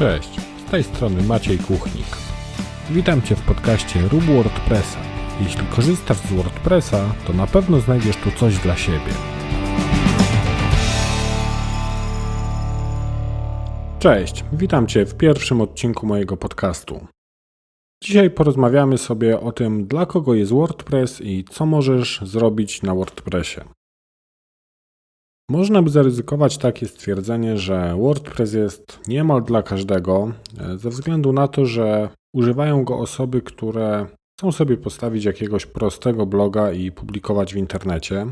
Cześć, z tej strony Maciej Kuchnik. Witam Cię w podcaście Rób WordPressa. Jeśli korzystasz z WordPressa, to na pewno znajdziesz tu coś dla siebie. Cześć, witam Cię w pierwszym odcinku mojego podcastu. Dzisiaj porozmawiamy sobie o tym, dla kogo jest WordPress i co możesz zrobić na WordPressie. Można by zaryzykować takie stwierdzenie, że WordPress jest niemal dla każdego, e, ze względu na to, że używają go osoby, które chcą sobie postawić jakiegoś prostego bloga i publikować w internecie.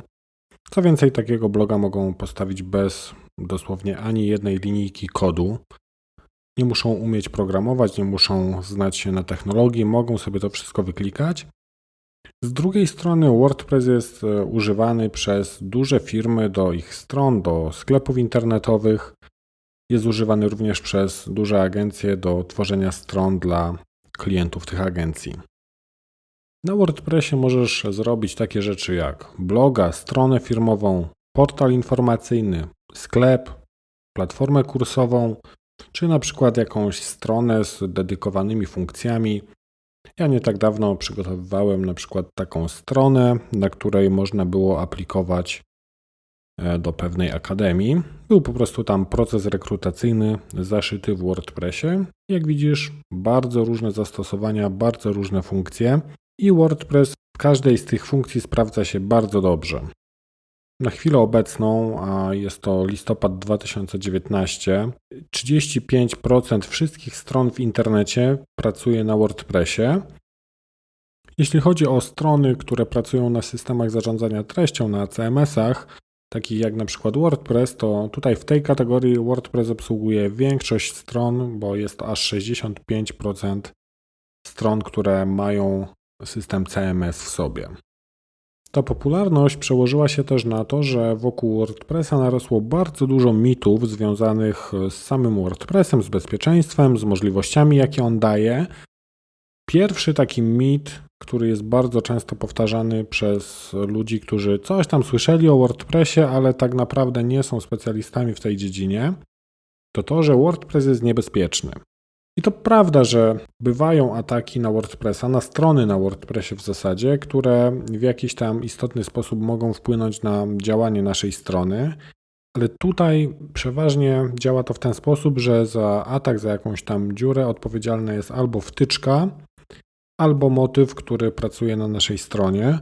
Co więcej, takiego bloga mogą postawić bez dosłownie ani jednej linijki kodu. Nie muszą umieć programować, nie muszą znać się na technologii, mogą sobie to wszystko wyklikać z drugiej strony WordPress jest e, używany przez duże firmy do ich stron, do sklepów internetowych. Jest używany również przez duże agencje do tworzenia stron dla klientów tych agencji. Na WordPressie możesz zrobić takie rzeczy jak bloga, stronę firmową, portal informacyjny, sklep, platformę kursową, czy na przykład jakąś stronę z dedykowanymi funkcjami, ja nie tak dawno przygotowywałem na przykład taką stronę, na której można było aplikować e, do pewnej akademii. Był po prostu tam proces rekrutacyjny zaszyty w WordPressie. Jak widzisz, bardzo różne zastosowania, bardzo różne funkcje i WordPress w każdej z tych funkcji sprawdza się bardzo dobrze. Na chwilę obecną, a jest to listopad 2019, 35% wszystkich stron w internecie pracuje na WordPressie. Jeśli chodzi o strony, które pracują na systemach zarządzania treścią, na CMS-ach, takich jak na przykład WordPress, to tutaj w tej kategorii WordPress obsługuje większość stron, bo jest aż 65% stron, które mają system CMS w sobie. Ta popularność przełożyła się też na to, że wokół WordPressa narosło bardzo dużo mitów związanych z samym WordPressem, z bezpieczeństwem, z możliwościami, jakie on daje. Pierwszy taki mit, który jest bardzo często powtarzany przez ludzi, którzy coś tam słyszeli o WordPressie, ale tak naprawdę nie są specjalistami w tej dziedzinie, to to, że WordPress jest niebezpieczny. I to prawda, że bywają ataki na WordPressa, na strony na WordPressie w zasadzie, które w jakiś tam istotny sposób mogą wpłynąć na działanie naszej strony, ale tutaj przeważnie działa to w ten sposób, że za atak, za jakąś tam dziurę odpowiedzialna jest albo wtyczka, albo motyw, który pracuje na naszej stronie.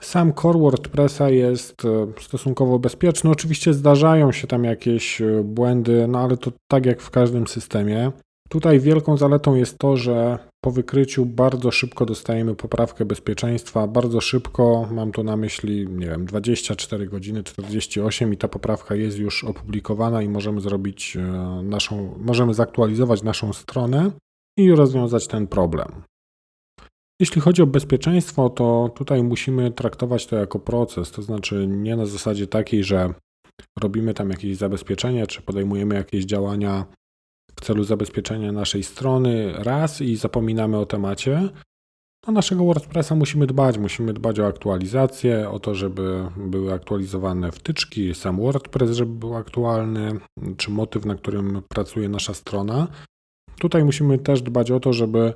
Sam core WordPressa jest e, stosunkowo bezpieczny. Oczywiście zdarzają się tam jakieś e, błędy, no ale to tak jak w każdym systemie. Tutaj wielką zaletą jest to, że po wykryciu bardzo szybko dostajemy poprawkę bezpieczeństwa. Bardzo szybko, mam tu na myśli, nie wiem, 24 godziny, 48 i ta poprawka jest już opublikowana i możemy zrobić e, naszą, możemy zaktualizować naszą stronę i rozwiązać ten problem. Jeśli chodzi o bezpieczeństwo, to tutaj musimy traktować to jako proces, to znaczy nie na zasadzie takiej, że robimy tam jakieś zabezpieczenie, czy podejmujemy jakieś działania w celu zabezpieczenia naszej strony raz i zapominamy o temacie. Do naszego WordPressa musimy dbać, musimy dbać o aktualizację, o to, żeby były aktualizowane wtyczki, sam WordPress, żeby był aktualny, czy motyw, na którym pracuje nasza strona. Tutaj musimy też dbać o to, żeby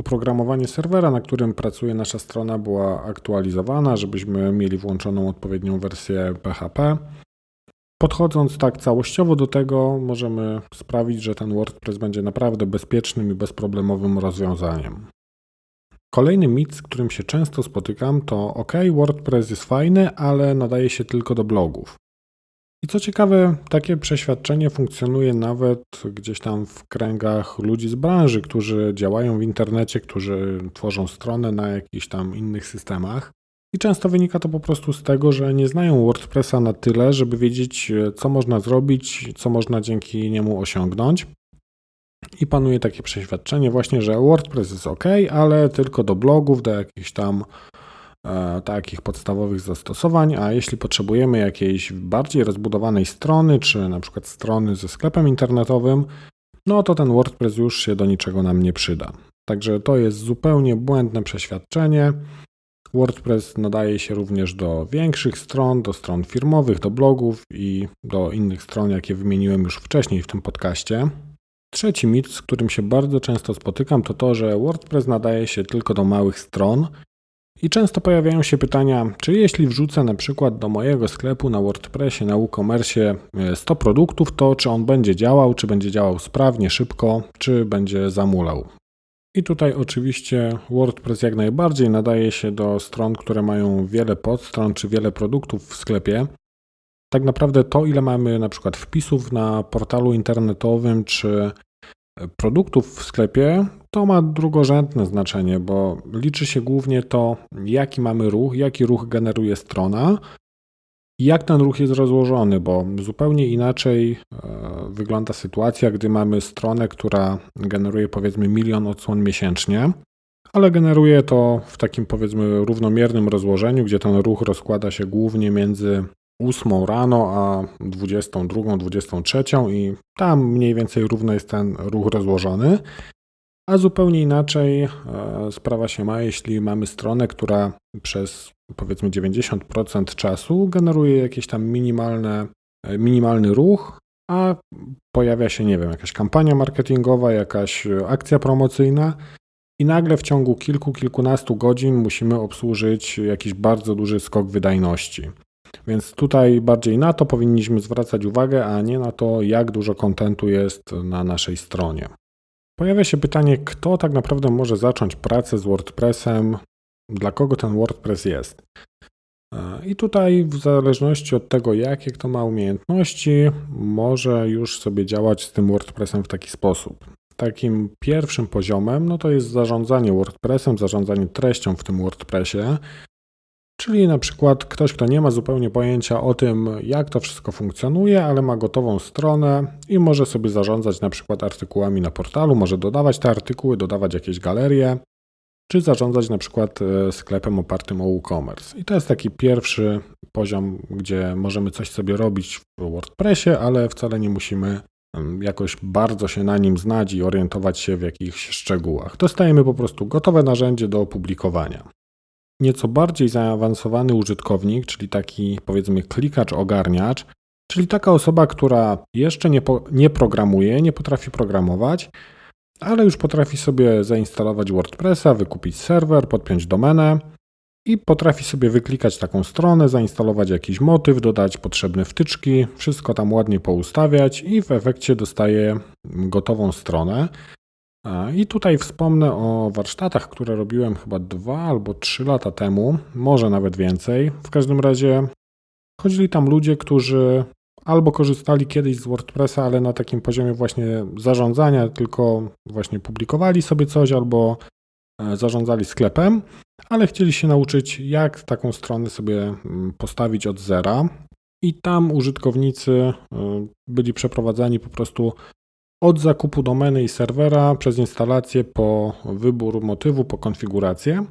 oprogramowanie serwera, na którym pracuje nasza strona, była aktualizowana, żebyśmy mieli włączoną odpowiednią wersję PHP. Podchodząc tak całościowo do tego, możemy sprawić, że ten WordPress będzie naprawdę bezpiecznym i bezproblemowym rozwiązaniem. Kolejny mit, z którym się często spotykam, to OK, WordPress jest fajny, ale nadaje się tylko do blogów. I co ciekawe, takie przeświadczenie funkcjonuje nawet gdzieś tam w kręgach ludzi z branży, którzy działają w internecie, którzy tworzą stronę na jakichś tam innych systemach. I często wynika to po prostu z tego, że nie znają WordPressa na tyle, żeby wiedzieć, co można zrobić, co można dzięki niemu osiągnąć. I panuje takie przeświadczenie właśnie, że WordPress jest ok, ale tylko do blogów, do jakichś tam e, takich podstawowych zastosowań, a jeśli potrzebujemy jakiejś bardziej rozbudowanej strony, czy na przykład strony ze sklepem internetowym, no to ten WordPress już się do niczego nam nie przyda. Także to jest zupełnie błędne przeświadczenie. WordPress nadaje się również do większych stron, do stron firmowych, do blogów i do innych stron, jakie wymieniłem już wcześniej w tym podcaście. Trzeci mit, z którym się bardzo często spotykam, to to, że WordPress nadaje się tylko do małych stron. I często pojawiają się pytania, czy jeśli wrzucę na przykład do mojego sklepu na WordPressie, na WooCommerce 100 produktów, to czy on będzie działał, czy będzie działał sprawnie, szybko, czy będzie zamulał. I tutaj oczywiście WordPress jak najbardziej nadaje się do stron, które mają wiele podstron czy wiele produktów w sklepie. Tak naprawdę to, ile mamy na przykład wpisów na portalu internetowym czy produktów w sklepie, to ma drugorzędne znaczenie, bo liczy się głównie to, jaki mamy ruch, jaki ruch generuje strona jak ten ruch jest rozłożony, bo zupełnie inaczej e, wygląda sytuacja, gdy mamy stronę, która generuje powiedzmy milion odsłon miesięcznie, ale generuje to w takim powiedzmy równomiernym rozłożeniu, gdzie ten ruch rozkłada się głównie między 8 rano a 22, 23 i tam mniej więcej równo jest ten ruch rozłożony. A zupełnie inaczej e, sprawa się ma, jeśli mamy stronę, która przez powiedzmy 90% czasu generuje jakiś tam minimalne, e, minimalny ruch, a pojawia się, nie wiem, jakaś kampania marketingowa, jakaś akcja promocyjna i nagle w ciągu kilku, kilkunastu godzin musimy obsłużyć jakiś bardzo duży skok wydajności. Więc tutaj bardziej na to powinniśmy zwracać uwagę, a nie na to, jak dużo kontentu jest na naszej stronie. Pojawia się pytanie, kto tak naprawdę może zacząć pracę z WordPressem, dla kogo ten WordPress jest. I tutaj, w zależności od tego, jakie kto ma umiejętności, może już sobie działać z tym WordPressem w taki sposób. Takim pierwszym poziomem no to jest zarządzanie WordPressem, zarządzanie treścią w tym WordPressie. Czyli na przykład ktoś, kto nie ma zupełnie pojęcia o tym, jak to wszystko funkcjonuje, ale ma gotową stronę i może sobie zarządzać na przykład artykułami na portalu, może dodawać te artykuły, dodawać jakieś galerie, czy zarządzać na przykład e, sklepem opartym o WooCommerce. I to jest taki pierwszy poziom, gdzie możemy coś sobie robić w WordPressie, ale wcale nie musimy jakoś bardzo się na nim znać i orientować się w jakichś szczegółach. Dostajemy po prostu gotowe narzędzie do opublikowania nieco bardziej zaawansowany użytkownik, czyli taki powiedzmy klikacz, ogarniacz, czyli taka osoba, która jeszcze nie, po, nie programuje, nie potrafi programować, ale już potrafi sobie zainstalować WordPressa, wykupić serwer, podpiąć domenę i potrafi sobie wyklikać taką stronę, zainstalować jakiś motyw, dodać potrzebne wtyczki, wszystko tam ładnie poustawiać i w efekcie dostaje gotową stronę. I tutaj wspomnę o warsztatach, które robiłem chyba dwa albo trzy lata temu, może nawet więcej. W każdym razie chodzili tam ludzie, którzy albo korzystali kiedyś z WordPressa, ale na takim poziomie właśnie zarządzania, tylko właśnie publikowali sobie coś albo e, zarządzali sklepem, ale chcieli się nauczyć, jak taką stronę sobie mm, postawić od zera. I tam użytkownicy e, byli przeprowadzani po prostu od zakupu domeny i serwera, przez instalację, po wybór motywu, po konfigurację.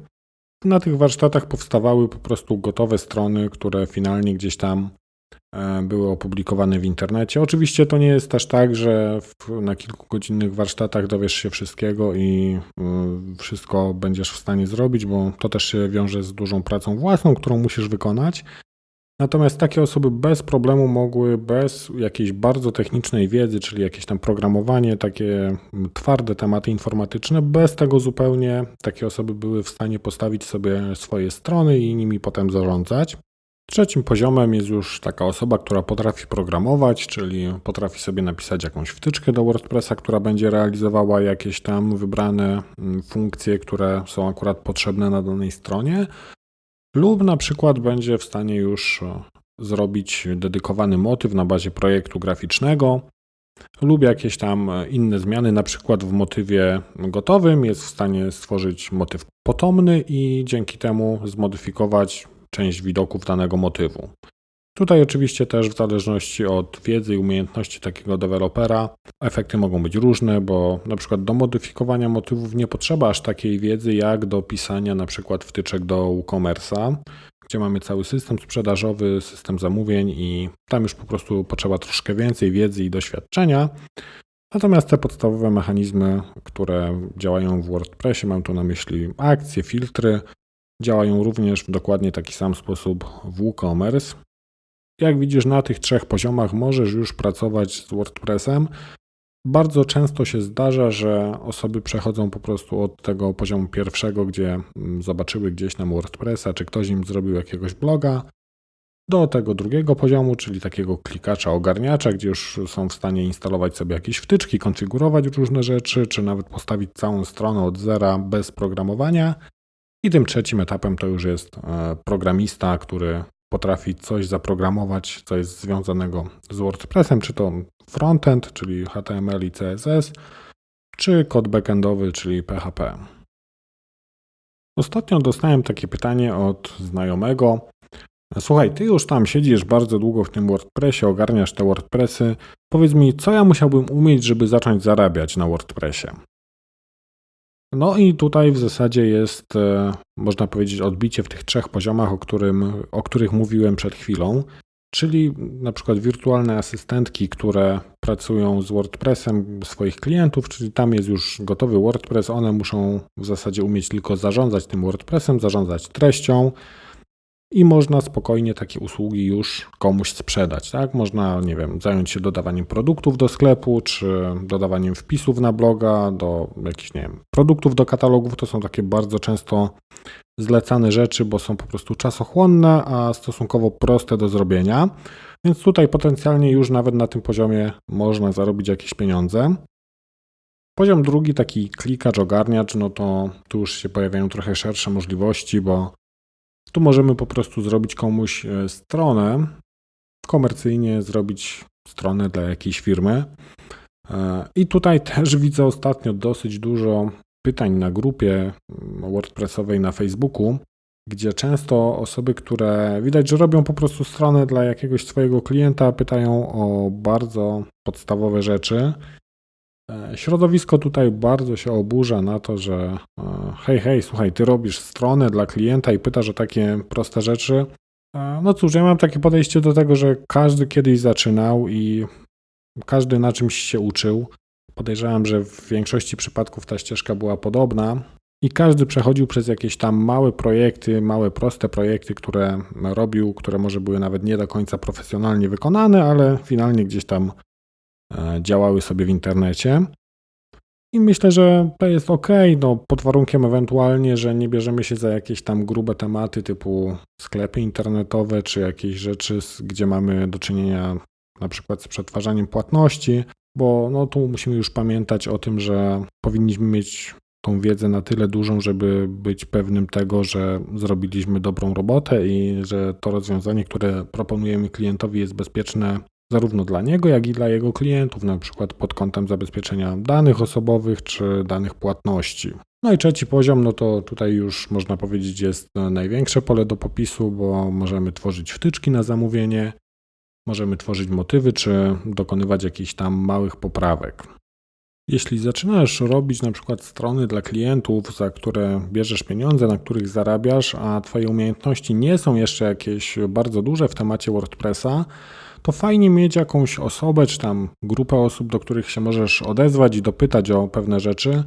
Na tych warsztatach powstawały po prostu gotowe strony, które finalnie gdzieś tam e, były opublikowane w internecie. Oczywiście to nie jest też tak, że w, na kilkugodzinnych warsztatach dowiesz się wszystkiego i y, wszystko będziesz w stanie zrobić, bo to też się wiąże z dużą pracą własną, którą musisz wykonać. Natomiast takie osoby bez problemu mogły, bez jakiejś bardzo technicznej wiedzy, czyli jakieś tam programowanie, takie twarde tematy informatyczne, bez tego zupełnie takie osoby były w stanie postawić sobie swoje strony i nimi potem zarządzać. Trzecim poziomem jest już taka osoba, która potrafi programować, czyli potrafi sobie napisać jakąś wtyczkę do WordPressa, która będzie realizowała jakieś tam wybrane mm, funkcje, które są akurat potrzebne na danej stronie, lub na przykład będzie w stanie już e, zrobić dedykowany motyw na bazie projektu graficznego, lub jakieś tam e, inne zmiany, na przykład w motywie gotowym jest w stanie stworzyć motyw potomny i dzięki temu zmodyfikować część widoków danego motywu. Tutaj oczywiście też w zależności od wiedzy i umiejętności takiego dewelopera efekty mogą być różne, bo na przykład do modyfikowania motywów nie potrzeba aż takiej wiedzy jak do pisania na przykład wtyczek do WooCommerce'a, gdzie mamy cały system sprzedażowy, system zamówień i tam już po prostu potrzeba troszkę więcej wiedzy i doświadczenia. Natomiast te podstawowe mechanizmy, które działają w WordPressie, mam tu na myśli akcje, filtry, działają również w dokładnie taki sam sposób w WooCommerce. Jak widzisz, na tych trzech poziomach możesz już pracować z WordPressem. Bardzo często się zdarza, że osoby przechodzą po prostu od tego poziomu pierwszego, gdzie mm, zobaczyły gdzieś tam WordPressa, czy ktoś im zrobił jakiegoś bloga, do tego drugiego poziomu, czyli takiego klikacza, ogarniacza, gdzie już są w stanie instalować sobie jakieś wtyczki, konfigurować różne rzeczy, czy nawet postawić całą stronę od zera bez programowania. I tym trzecim etapem to już jest e, programista, który potrafi coś zaprogramować, co jest związanego z WordPressem, czy to frontend, czyli HTML i CSS, czy kod backendowy, czyli PHP. Ostatnio dostałem takie pytanie od znajomego. Słuchaj, ty już tam siedzisz bardzo długo w tym WordPressie, ogarniasz te WordPressy. Powiedz mi, co ja musiałbym umieć, żeby zacząć zarabiać na WordPressie? No i tutaj w zasadzie jest, e, można powiedzieć, odbicie w tych trzech poziomach, o, którym, o których mówiłem przed chwilą, czyli na przykład wirtualne asystentki, które pracują z WordPressem swoich klientów, czyli tam jest już gotowy WordPress, one muszą w zasadzie umieć tylko zarządzać tym WordPressem, zarządzać treścią, i można spokojnie takie usługi już komuś sprzedać. Tak? Można, nie wiem, zająć się dodawaniem produktów do sklepu, czy dodawaniem wpisów na bloga, do jakichś, nie wiem, produktów do katalogów. To są takie bardzo często zlecane rzeczy, bo są po prostu czasochłonne, a stosunkowo proste do zrobienia. Więc tutaj potencjalnie już nawet na tym poziomie można zarobić jakieś pieniądze. Poziom drugi, taki klikacz, ogarniacz, no to tu już się pojawiają trochę szersze możliwości, bo tu możemy po prostu zrobić komuś e, stronę, komercyjnie zrobić stronę dla jakiejś firmy. E, I tutaj też widzę ostatnio dosyć dużo pytań na grupie mm, WordPressowej na Facebooku, gdzie często osoby, które widać, że robią po prostu stronę dla jakiegoś swojego klienta, pytają o bardzo podstawowe rzeczy środowisko tutaj bardzo się oburza na to, że e, hej, hej, słuchaj, ty robisz stronę dla klienta i pytasz o takie proste rzeczy. E, no cóż, ja mam takie podejście do tego, że każdy kiedyś zaczynał i każdy na czymś się uczył. Podejrzewam, że w większości przypadków ta ścieżka była podobna i każdy przechodził przez jakieś tam małe projekty, małe, proste projekty, które robił, które może były nawet nie do końca profesjonalnie wykonane, ale finalnie gdzieś tam E, działały sobie w internecie. I myślę, że to jest ok, no, pod warunkiem ewentualnie, że nie bierzemy się za jakieś tam grube tematy typu sklepy internetowe czy jakieś rzeczy, gdzie mamy do czynienia na przykład z przetwarzaniem płatności, bo no, tu musimy już pamiętać o tym, że powinniśmy mieć tą wiedzę na tyle dużą, żeby być pewnym tego, że zrobiliśmy dobrą robotę i że to rozwiązanie, które proponujemy klientowi jest bezpieczne zarówno dla niego, jak i dla jego klientów, na przykład pod kątem zabezpieczenia danych osobowych czy danych płatności. No i trzeci poziom, no to tutaj już można powiedzieć jest największe pole do popisu, bo możemy tworzyć wtyczki na zamówienie, możemy tworzyć motywy czy dokonywać jakichś tam małych poprawek. Jeśli zaczynasz robić na przykład strony dla klientów, za które bierzesz pieniądze, na których zarabiasz, a Twoje umiejętności nie są jeszcze jakieś bardzo duże w temacie WordPressa, to fajnie mieć jakąś osobę, czy tam grupę osób, do których się możesz odezwać i dopytać o pewne rzeczy.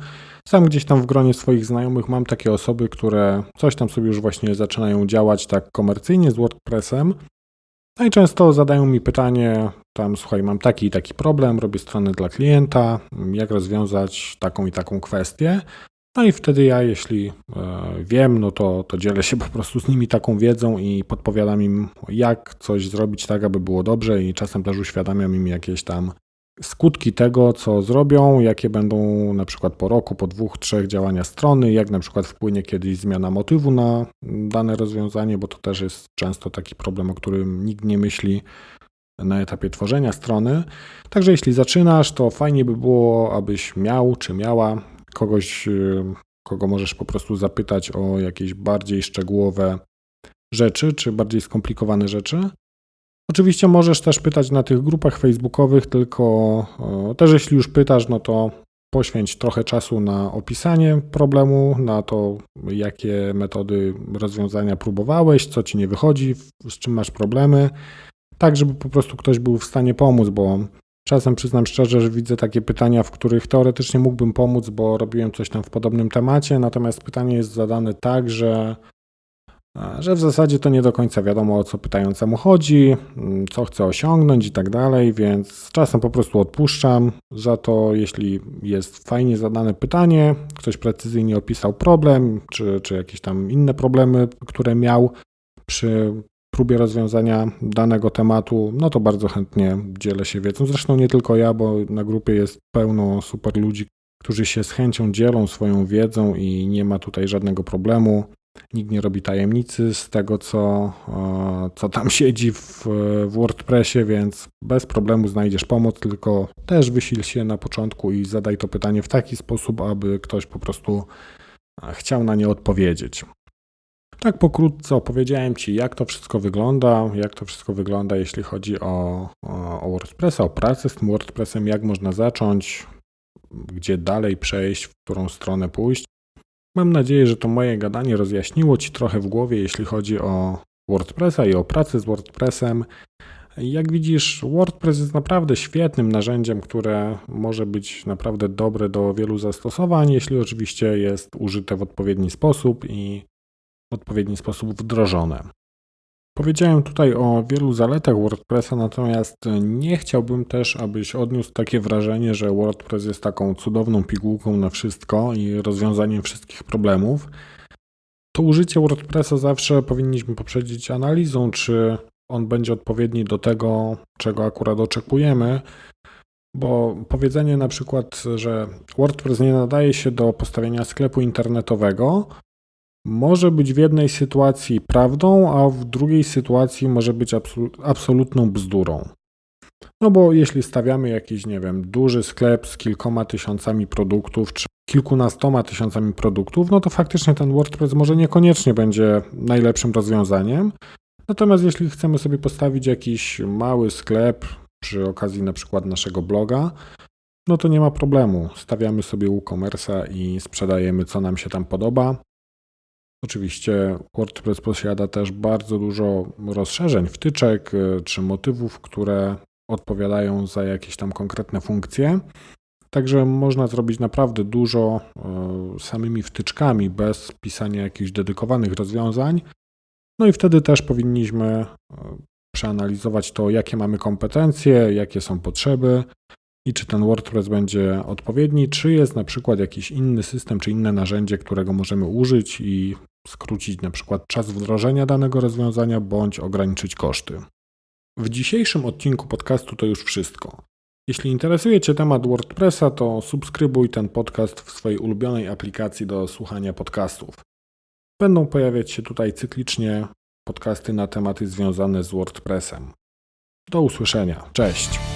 Sam gdzieś tam w gronie swoich znajomych mam takie osoby, które coś tam sobie już właśnie zaczynają działać tak komercyjnie z WordPressem. No i często zadają mi pytanie, tam słuchaj, mam taki i taki problem, robię stronę dla klienta, jak rozwiązać taką i taką kwestię. No i wtedy ja, jeśli e, wiem, no to, to dzielę się po prostu z nimi taką wiedzą i podpowiadam im, jak coś zrobić tak, aby było dobrze, i czasem też uświadamiam im jakieś tam skutki tego, co zrobią, jakie będą na przykład po roku, po dwóch, trzech działania strony, jak na przykład wpłynie kiedyś zmiana motywu na dane rozwiązanie, bo to też jest często taki problem, o którym nikt nie myśli na etapie tworzenia strony. Także jeśli zaczynasz, to fajnie by było, abyś miał czy miała kogoś, y, kogo możesz po prostu zapytać o jakieś bardziej szczegółowe rzeczy, czy bardziej skomplikowane rzeczy. Oczywiście możesz też pytać na tych grupach facebookowych, tylko też jeśli już pytasz, no to poświęć trochę czasu na opisanie problemu, na to, jakie metody rozwiązania próbowałeś, co ci nie wychodzi, z czym masz problemy, tak żeby po prostu ktoś był w stanie pomóc, bo Czasem przyznam szczerze, że widzę takie pytania, w których teoretycznie mógłbym pomóc, bo robiłem coś tam w podobnym temacie, natomiast pytanie jest zadane tak, że a, że w zasadzie to nie do końca wiadomo o co pytającemu chodzi, mm, co chce osiągnąć i tak dalej, więc czasem po prostu odpuszczam. Za to, jeśli jest fajnie zadane pytanie, ktoś precyzyjnie opisał problem, czy, czy jakieś tam inne problemy, które miał przy próbie rozwiązania danego tematu, no to bardzo chętnie dzielę się wiedzą. Zresztą nie tylko ja, bo na grupie jest pełno super ludzi, którzy się z chęcią dzielą swoją wiedzą i nie ma tutaj żadnego problemu. Nikt nie robi tajemnicy z tego, co, e, co tam siedzi w, w WordPressie, więc bez problemu znajdziesz pomoc, tylko też wysil się na początku i zadaj to pytanie w taki sposób, aby ktoś po prostu e, chciał na nie odpowiedzieć. Tak pokrótce opowiedziałem Ci, jak to wszystko wygląda, jak to wszystko wygląda, jeśli chodzi o, o, WordPressa, o pracę z tym WordPressem, jak można zacząć, gdzie dalej przejść, w którą stronę pójść. Mam nadzieję, że to moje gadanie rozjaśniło Ci trochę w głowie, jeśli chodzi o WordPressa i o pracę z WordPressem. Jak widzisz, WordPress jest naprawdę świetnym narzędziem, które może być naprawdę dobre do wielu zastosowań, jeśli oczywiście jest użyte w odpowiedni sposób i w odpowiedni sposób wdrożone. Powiedziałem tutaj o wielu zaletach WordPressa, natomiast nie chciałbym też, abyś odniósł takie wrażenie, że WordPress jest taką cudowną pigułką na wszystko i rozwiązaniem wszystkich problemów. To użycie WordPressa zawsze powinniśmy poprzedzić analizą, czy on będzie odpowiedni do tego, czego akurat oczekujemy, bo powiedzenie na przykład, że WordPress nie nadaje się do postawienia sklepu internetowego, może być w jednej sytuacji prawdą, a w drugiej sytuacji może być absolutną bzdurą. No bo jeśli stawiamy jakiś, nie wiem, duży sklep z kilkoma tysiącami produktów, czy kilkunastoma tysiącami produktów, no to faktycznie ten WordPress może niekoniecznie będzie najlepszym rozwiązaniem. Natomiast jeśli chcemy sobie postawić jakiś mały sklep przy okazji na przykład naszego bloga, no to nie ma problemu. Stawiamy sobie WooCommerce'a i sprzedajemy co nam się tam podoba. Oczywiście WordPress posiada też bardzo dużo rozszerzeń, wtyczek y, czy motywów, które odpowiadają za jakieś tam konkretne funkcje. Także można zrobić naprawdę dużo y, samymi wtyczkami, bez pisania jakichś dedykowanych rozwiązań. No i wtedy też powinniśmy y, przeanalizować to, jakie mamy kompetencje, jakie są potrzeby i czy ten WordPress będzie odpowiedni, czy jest na przykład jakiś inny system, czy inne narzędzie, którego możemy użyć i skrócić na przykład czas wdrożenia danego rozwiązania bądź ograniczyć koszty. W dzisiejszym odcinku podcastu to już wszystko. Jeśli interesuje Cię temat WordPressa, to subskrybuj ten podcast w swojej ulubionej aplikacji do słuchania podcastów. Będą pojawiać się tutaj cyklicznie podcasty na tematy związane z WordPressem. Do usłyszenia. Cześć.